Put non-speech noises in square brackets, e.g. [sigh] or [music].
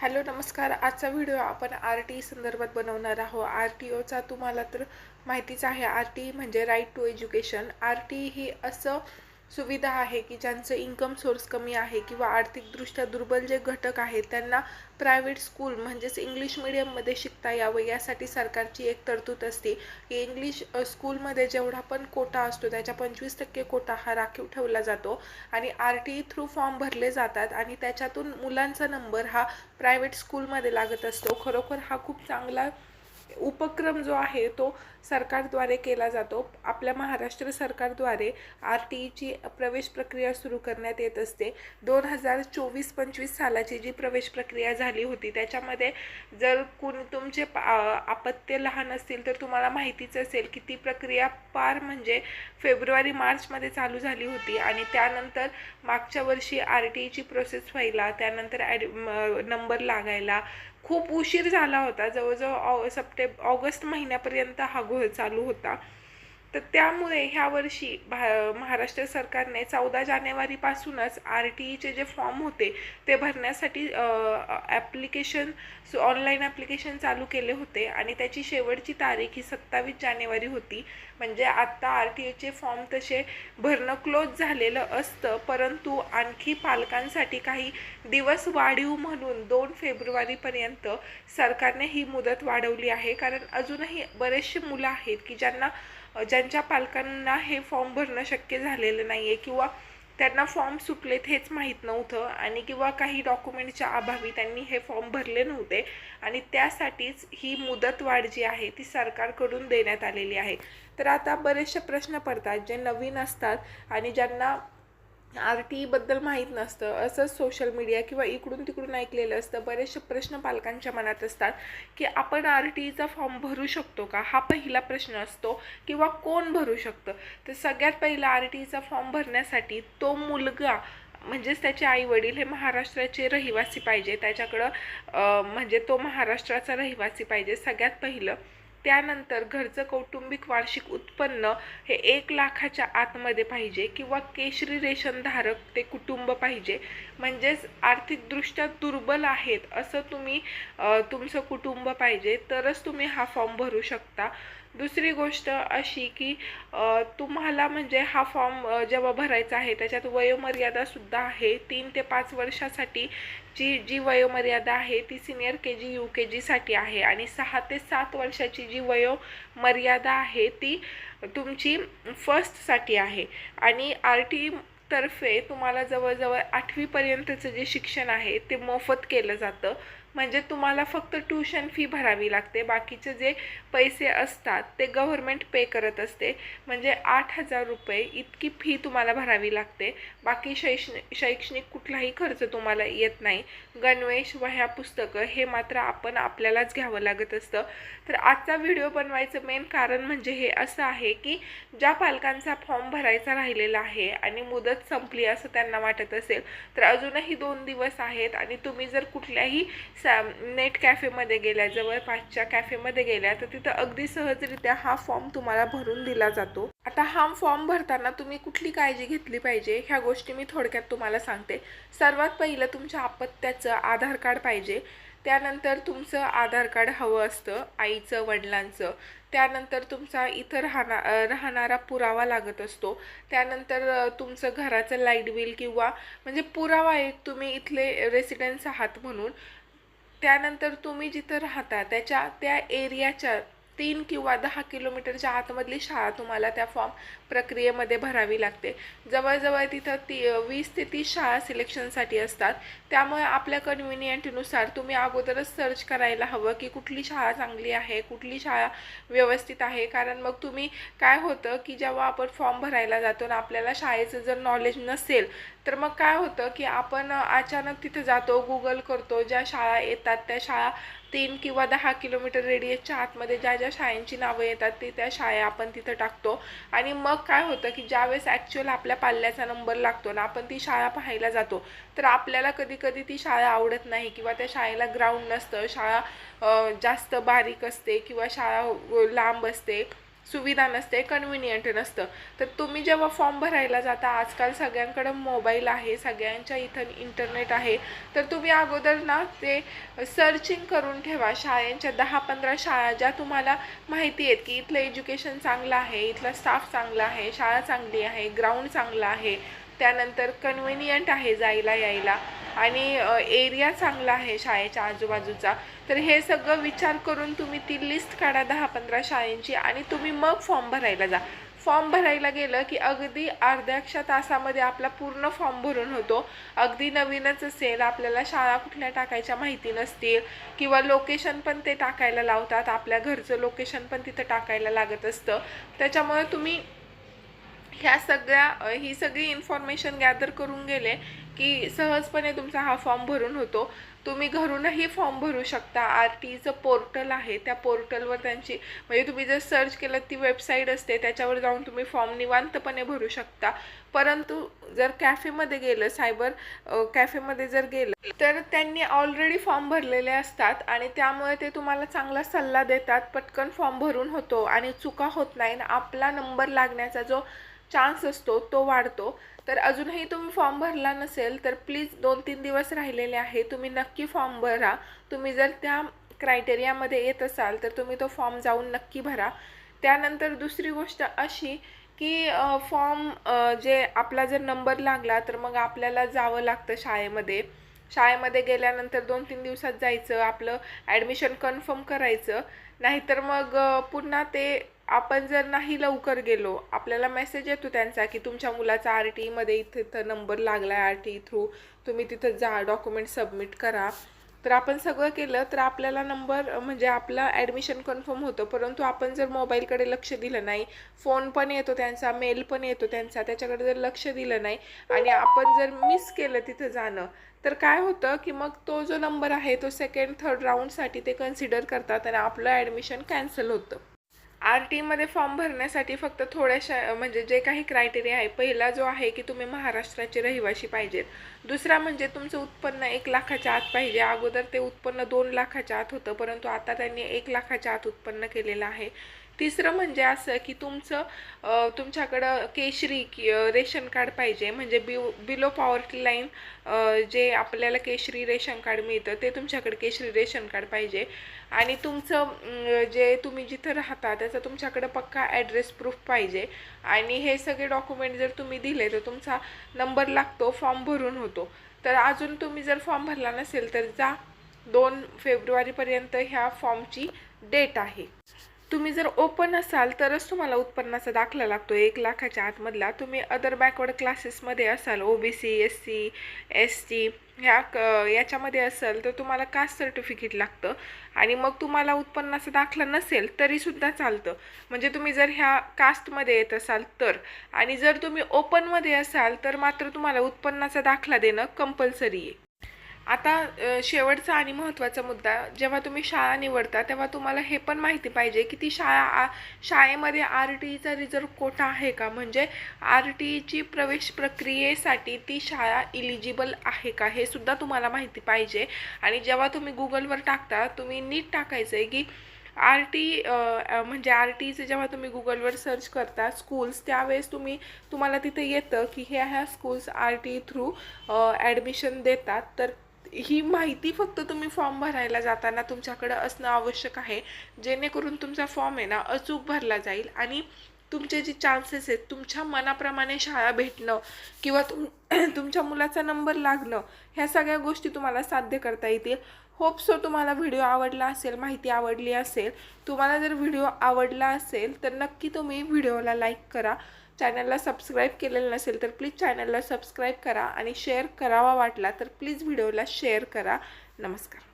Hello नमस्कार. आजचा video आपण आर टी संदर्भात बनवणार आहोत. आर टी ओचा तुम्हाला तर माहितीच आहे आर टी म्हणजे right to education R T ही असं सुविधा आहे की ज्यांचं इन्कम सोर्स कमी आहे किंवा आर्थिकदृष्ट्या दुर्बल जे घटक आहेत त्यांना प्रायव्हेट स्कूल म्हणजेच इंग्लिश मिडियममध्ये शिकता यावं यासाठी सरकारची एक तरतूद असते. की इंग्लिश स्कूलमध्ये जेवढा पण कोटा असतो त्याच्या पंचवीस टक्के कोटा हा राखीव ठेवला जातो आणि आर टी थ्रू फॉर्म भरले जातात आणि त्याच्यातून मुलांचा नंबर हा प्रायव्हेट स्कूलमध्ये लागत असतो. खरोखर हा खूप चांगला उपक्रम जो आहे तो सरकारद्वारे केला जातो. आपल्या महाराष्ट्र सरकारद्वारे आर टी ईची प्रवेश प्रक्रिया सुरू करण्यात येत असते. दोन हजार चोवीस पंचवीस सालाची जी प्रवेश प्रक्रिया झाली होती त्याच्यामध्ये जर कुण तुमचे अपत्य लहान असतील तर तुम्हाला माहितीच असेल की ती प्रक्रिया पार म्हणजे फेब्रुवारी मार्चमध्ये चालू झाली होती आणि त्यानंतर मागच्या वर्षी आर टी ईची प्रोसेस व्हायला त्यानंतर ॲड नंबर लागायला खूप उशीर झाला होता. जवळजवळ ऑ सप्टेंब ऑगस्ट महिन्यापर्यंत हा घोळ चालू होता. तर त्यामुळे ह्या वर्षी भा महाराष्ट्र सरकारने चौदा जानेवारीपासूनच आर टी ईचे जे फॉर्म होते ते भरण्यासाठी ॲप्लिकेशन ऑनलाईन ॲप्लिकेशन चालू केले होते. आणि त्याची शेवटची तारीख ही सत्तावीस जानेवारी होती. म्हणजे आत्ता आर टी ईचे फॉर्म तसे भरणं क्लोज झालेलं असतं. परंतु आणखी पालकांसाठी काही दिवस वाढीव म्हणून दोन फेब्रुवारीपर्यंत सरकारने ही मुदत वाढवली आहे. कारण अजूनही बरेचसे मुलं आहेत की ज्यांना ज्यांच्या पालकांना हे फॉर्म भरणं शक्य झालेलं नाही आहे किंवा त्यांना फॉर्म सुटलेत हेच माहीत नव्हतं आणि किंवा काही डॉक्युमेंटच्या अभावी त्यांनी हे फॉर्म भरले नव्हते. आणि त्यासाठीच ही मुदत वाढ जी आहे ती सरकारकडून देण्यात आलेली आहे. तर आता बरेचसे प्रश्न पडतात जे नवीन असतात आणि ज्यांना आर टी ईबद्दल माहीत नसतं. असंच सोशल मीडिया किंवा इकडून तिकडून ऐकलेलं असतं. बरेचसे प्रश्न पालकांच्या मनात असतात की आपण आर टी ईचा फॉर्म भरू शकतो का? हा पहिला प्रश्न असतो किंवा कोण भरू शकतं? तर सगळ्यात पहिला आर टी ईचा फॉर्म भरण्यासाठी तो मुलगा म्हणजेच त्याचे आई वडील हे महाराष्ट्राचे रहिवासी पाहिजे. त्याच्याकडं म्हणजे तो महाराष्ट्राचा रहिवासी पाहिजे. सगळ्यात पहिलं त्यानंतर घरचं कौटुंबिक वार्षिक उत्पन्न हे एक लाखाच्या आतमध्ये पाहिजे किंवा केशरी रेशनधारक ते कुटुंब पाहिजे. म्हणजेच आर्थिकदृष्ट्या दुर्बल आहेत असं तुम्ही तुमचं कुटुंब पाहिजे तरच तुम्ही हा फॉर्म भरू शकता. दुसरी गोष्ट अशी की तुम्हाला म्हणजे हा फॉर्म जेव्हा भरायचा आहे त्याच्यात वयोमर्यादासुद्धा आहे. तीन ते पाच वर्षासाठी जी जी वयोमर्यादा आहे ती सिनियर के जी यू के जीसाठी आहे. आणि सहा ते सात वर्षाची जी वयोमर्यादा आहे ती तुमची फर्स्टसाठी आहे. आणि आर टी तर्फे तुम्हाला जवळजवळ आठवीपर्यंतचं जे शिक्षण आहे ते मोफत केलं जातं. म्हणजे तुम्हाला फक्त ट्युशन फी भरावी लागते. बाकीचे जे पैसे असतात ते गव्हर्मेंट पे करत असते. म्हणजे आठ हजार रुपये इतकी फी तुम्हाला भरावी लागते. बाकी शैक्षणिक शैक्षणिक कुठलाही खर्च तुम्हाला येत नाही. गणवेश वह्या पुस्तकं हे मात्र आपण आपल्यालाच घ्यावं लागत असतं. तर आजचा व्हिडिओ बनवायचं मेन कारण म्हणजे हे असं आहे की ज्या पालकांचा फॉर्म भरायचा राहिलेला आहे आणि मुदत संपली असं त्यांना वाटत असेल तर अजूनही दोन दिवस आहेत आणि तुम्ही जर कुठल्याही सा नेट कॅफेमध्ये गेल्या जवळपासच्या कॅफेमध्ये गेल्या तर तिथं अगदी सहजरित्या हा फॉर्म तुम्हाला भरून दिला जातो. आता हा फॉर्म भरताना तुम्ही कुठली काळजी घेतली पाहिजे? ह्या गोष्टी मी थोडक्यात तुम्हाला सांगते. सर्वात पहिलं तुमच्या अपत्याचं आधार कार्ड पाहिजे. त्यानंतर तुमचं आधार कार्ड हवं असतं आईचं वडिलांचं. त्यानंतर तुमचा इथं राहणा राहणारा पुरावा लागत असतो. त्यानंतर तुमचं घराचं लाइट बिल किंवा म्हणजे पुरावा एक तुम्ही इथले रेसिडेन्स आहात म्हणून. त्यानंतर तुम्ही जिथं राहता त्याच्या त्या एरियाच्या तीन किंवा दहा किलोमीटरच्या आतमधली शाळा तुम्हाला त्या फॉर्म प्रक्रियेमध्ये भरावी लागते. जवळजवळ तिथं ती वीस ते तीस शाळा सिलेक्शनसाठी असतात. त्यामुळे आपल्या कन्व्हिनियंटनुसार तुम्ही अगोदरच सर्च करायला हवं की कुठली शाळा चांगली आहे कुठली शाळा व्यवस्थित आहे. कारण मग तुम्ही काय होतं की जेव्हा आपण फॉर्म भरायला जातो ना आपल्याला शाळेचं जर नॉलेज नसेल तर मग काय होतं की आपण अचानक तिथं जातो गुगल करतो ज्या शाळा येतात त्या शाळा तीन किंवा दहा किलोमीटर रेडियसच्या आतमध्ये ज्या ज्या शाळांची नावं येतात ते त्या शाळा आपण तिथं टाकतो. आणि मग काय होतं की ज्यावेळेस ॲक्च्युअल आपल्या पाल्याचा नंबर लागतो ना आपण ती शाळा पाहायला जातो तर आपल्याला कधी कधी ती शाळा आवडत नाही किंवा त्या शाळेला ग्राउंड नसतं. शाळा जास्त बारीक असते किंवा शाळा लांब असते. सुविधा नसते कन्व्हिनियंट नसतं. तर तुम्ही जेव्हा फॉर्म भरायला जाता आजकाल सगळ्यांकडं मोबाईल आहे सगळ्यांच्या इथं इंटरनेट आहे. तर तुम्ही अगोदर ना ते सर्चिंग करून ठेवा. शाळेंच्या दहा पंधरा शाळा ज्या तुम्हाला माहिती आहेत की इथलं एज्युकेशन चांगलं आहे इथला स्टाफ चांगला आहे शाळा चांगली आहे ग्राउंड चांगलं आहे. त्यानंतर कन्व्हिनियंट आहे जायला यायला आणि एरिया चांगला आहे शाळेच्या आजूबाजूचा तर हे सगळं विचार करून तुम्ही ती लिस्ट काढा दहा पंधरा शाळेंची आणि तुम्ही मग फॉर्म भरायला जा. फॉर्म भरायला गेलं की अगदी अर्ध्याक्षा तासामध्ये आपला पूर्ण फॉर्म भरून होतो. अगदी नवीनच असेल आपल्याला शाळा कुठल्या टाकायच्या माहिती नसतील किंवा लोकेशन पण ते टाकायला लावतात आपल्या घरचं लोकेशन पण तिथं टाकायला लागत असतं. त्याच्यामुळे तुम्ही ह्या सगळ्या ही सगळी इन्फॉर्मेशन गॅदर करून गेले की सहजपणे तुमचा हा फॉर्म भरून होतो. तुम्ही घरूनही फॉर्म भरू शकता. आर टीचं पोर्टल आहे. त्या पोर्टलवर त्यांची म्हणजे तुम्ही जर सर्च केलं ती वेबसाईट असते. त्याच्यावर जाऊन तुम्ही फॉर्म निवांतपणे भरू शकता. परंतु जर कॅफेमध्ये गेलं सायबर कॅफेमध्ये जर गेलं तर त्यांनी ऑलरेडी फॉर्म भरलेले असतात आणि त्यामुळे ते तुम्हाला चांगला सल्ला देतात. पटकन फॉर्म भरून होतो आणि चुका होत नाही आणि आपला नंबर लागण्याचा जो चान्स असतो तो वाढतो. तर अजूनही तुम्ही फॉर्म भरला नसेल तर प्लीज दोन तीन दिवस राहिलेले आहे. तुम्ही नक्की फॉर्म भरा. तुम्ही जर त्या क्रायटेरियामध्ये येत असाल तर तुम्ही तो फॉर्म जाऊन नक्की भरा. त्यानंतर दुसरी गोष्ट अशी की फॉर्म जे आपला जर नंबर लागला तर मग आपल्याला जावं लागतं शाळेमध्ये. शाळेमध्ये गेल्यानंतर दोन तीन दिवसात जायचं आपलं ॲडमिशन कन्फर्म करायचं. नाहीतर मग पुन्हा ते आपण जर नाही लवकर गेलो आपल्याला मेसेज येतो त्यांचा की तुमच्या मुलाचा आर टीमध्ये इथे इथं नंबर लागला आहे आर टी थ्रू तुम्ही तिथं जा डॉक्युमेंट सबमिट करा. तर आपण सगळं केलं तर आपल्याला नंबर म्हणजे आपला ॲडमिशन कन्फर्म होतं. परंतु आपण जर मोबाईलकडे लक्ष दिलं नाही फोन पण येतो त्यांचा मेल पण येतो त्यांचा त्याच्याकडे जर लक्ष दिलं नाही आणि आपण जर मिस केलं तिथं जाणं तर काय होतं की मग तो जो नंबर आहे तो सेकंड थर्ड राऊंडसाठी ते कन्सिडर करतात आणि आपलं ॲडमिशन कॅन्सल होतं. आर टीमध्ये फॉर्म भरण्यासाठी फक्त थोड्याशा म्हणजे जे काही क्रायटेरिया आहे पहिला जो आहे की तुम्ही महाराष्ट्राचे रहिवासी पाहिजेत. दुसरा म्हणजे तुमचं उत्पन्न एक लाखाच्या आत पाहिजे. अगोदर ते उत्पन्न दोन लाखाच्या आत होतं परंतु आता त्यांनी एक लाखाच्या आत उत्पन्न केलेलं आहे. तिसरं म्हणजे असं की तुमचं तुमच्याकडं केशरी की रेशन कार्ड पाहिजे. म्हणजे बि बिलो पॉवर्टी लाईन जे आपल्याला केशरी रेशन कार्ड मिळतं ते तुमच्याकडे केशरी रेशन कार्ड पाहिजे. आणि तुमचं जे तुम्ही जिथं राहता त्याचा तुमच्याकडं पक्का ॲड्रेस प्रूफ पाहिजे. आणि हे सगळे डॉक्युमेंट जर तुम्ही दिले तर तुमचा नंबर लागतो फॉर्म भरून होतो. तर अजून तुम्ही जर फॉर्म भरला नसेल तर जा दोन फेब्रुवारीपर्यंत ह्या फॉर्मची डेट आहे. तुम्ही जर ओपन असाल तरच तुम्हाला उत्पन्नाचा दाखला लागतो. एक लाखाच्या आतमधला तुम्ही अदर बॅकवर्ड क्लासेसमध्ये असाल O B C S C S T ह्या क याच्यामध्ये असाल तर तुम्हाला कास्ट सर्टिफिकेट लागतं. आणि मग तुम्हाला उत्पन्नाचा दाखला नसेल तरीसुद्धा चालतं. म्हणजे तुम्ही जर ह्या कास्टमध्ये येत असाल तर. आणि जर तुम्ही ओपनमध्ये असाल तर मात्र तुम्हाला उत्पन्नाचा दाखला देणं कंपल्सरी आहे. आता शेवटचा आणि महत्त्वाचा मुद्दा जेव्हा तुम्ही शाळा निवडता तेव्हा तुम्हाला हे पण माहिती पाहिजे की ती शाळा आ शाळेमध्ये आर टी ईचा रिझर्व कोटा आहे का? म्हणजे आर टी ईची प्रवेश प्रक्रियेसाठी ती शाळा इलिजिबल आहे का? हे सुद्धा तुम्हाला माहिती पाहिजे. आणि जेव्हा तुम्ही गुगलवर टाकता तुम्ही नीट टाकायचं आहे की आर टी म्हणजे आर टीचं जेव्हा तुम्ही गुगलवर सर्च करता स्कूल्स त्यावेळेस तुम्ही तुम्हाला तिथे येतं की ह्या ह्या schools R T through admission देतात. तर ही माहिती फक्त तुम्ही फॉर्म भरायला जाताना तुमच्याकडं असणं आवश्यक आहे. जेणेकरून तुमचा फॉर्म आहे ना अचूक भरला जाईल आणि तुमचे जे चान्सेस आहेत तुमच्या मनाप्रमाणे शाळा भेटणं किंवा तुम [clears throat] तुमच्या मुलाचा नंबर लागणं ह्या सगळ्या गोष्टी तुम्हाला साध्य करता येतील. होप सो तुम्हाला व्हिडिओ आवडला असेल माहिती आवडली असेल. तुम्हाला जर व्हिडिओ आवडला असेल तर नक्की तुम्ही व्हिडिओला लाईक करा. चॅनलला सबस्क्राईब केलेलं नसेल तर प्लीज चॅनलला सबस्क्राईब करा आणि शेअर करावा वाटला तर प्लीज व्हिडिओला शेअर करा. नमस्कार.